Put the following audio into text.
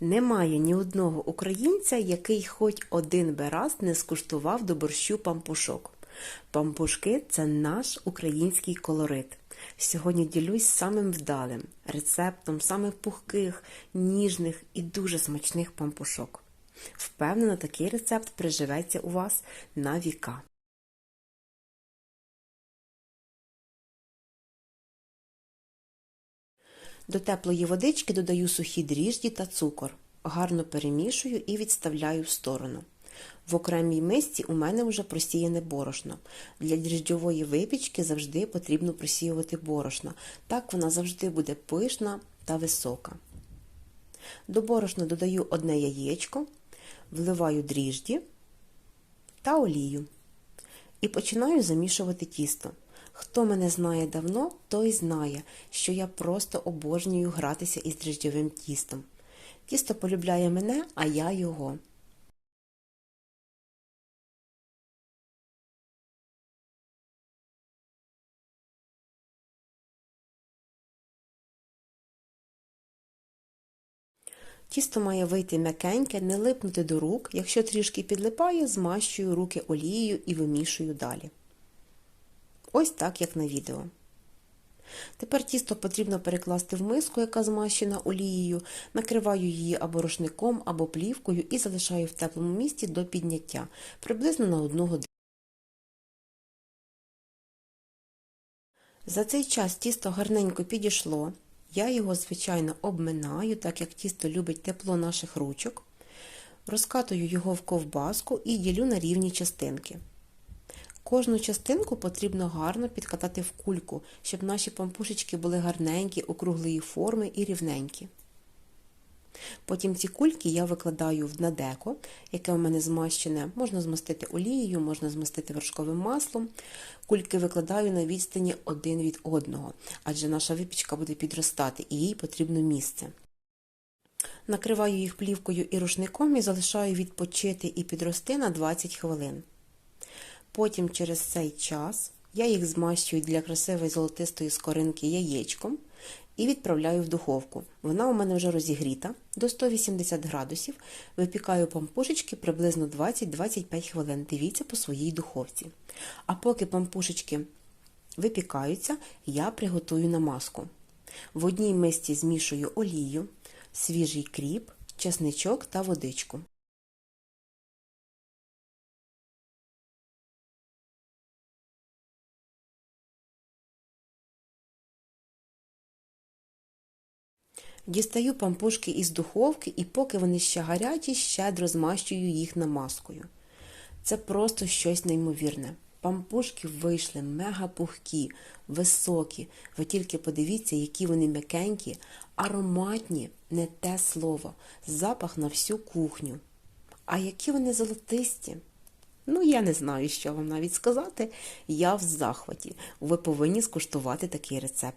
Немає ні одного українця, який хоч один би раз не скуштував до борщу пампушок. Пампушки це наш український колорит. Сьогодні ділюсь самим вдалим рецептом самих пухких, ніжних і дуже смачних пампушок. Впевнена, такий рецепт приживеться у вас на віка. До теплої водички додаю сухі дріжджі та цукор. Гарно перемішую і відставляю в сторону. В окремій мисці у мене вже просіяне борошно. Для дріжджової випічки завжди потрібно просіювати борошно. Так вона завжди буде пишна та висока. До борошна додаю одне яєчко, вливаю дріжджі та олію. І починаю замішувати тісто. Хто мене знає давно, той знає, що я просто обожнюю гратися із дріжджовим тістом. Тісто полюбляє мене, а я його. Тісто має вийти м'якеньке, не липнути до рук. Якщо трішки підлипає, змащую руки олією і вимішую далі. Ось так, як на відео. Тепер тісто потрібно перекласти в миску, яка змащена олією, накриваю її або рушником, або плівкою і залишаю в теплому місці до підняття, приблизно на одну годину. За цей час тісто гарненько підійшло. Я його, звичайно, обминаю, так як тісто любить тепло наших ручок. Розкатую його в ковбаску і ділю на рівні частинки. Кожну частинку потрібно гарно підкатати в кульку, щоб наші пампушечки були гарненькі, округлої форми і рівненькі. Потім ці кульки я викладаю на деко, яке у мене змащене. Можна змастити олією, можна змастити вершковим маслом. Кульки викладаю на відстані один від одного, адже наша випічка буде підростати і їй потрібно місце. Накриваю їх плівкою і рушником і залишаю відпочити і підрости на 20 хвилин. Потім через цей час я їх змащую для красивої золотистої скоринки яєчком і відправляю в духовку. Вона у мене вже розігріта до 180 градусів. Випікаю пампушечки приблизно 20-25 хвилин. Дивіться по своїй духовці. А поки пампушечки випікаються, я приготую намазку. В одній мисці змішую олію, свіжий кріп, чесничок та водичку. Дістаю пампушки із духовки і поки вони ще гарячі, щедро змащую їх намазкою. Це просто щось неймовірне. Пампушки вийшли мега пухкі, високі. Ви тільки подивіться, які вони м'якенькі, ароматні, не те слово, запах на всю кухню. А які вони золотисті. Ну, я не знаю, що вам навіть сказати. Я в захваті. Ви повинні скуштувати такий рецепт.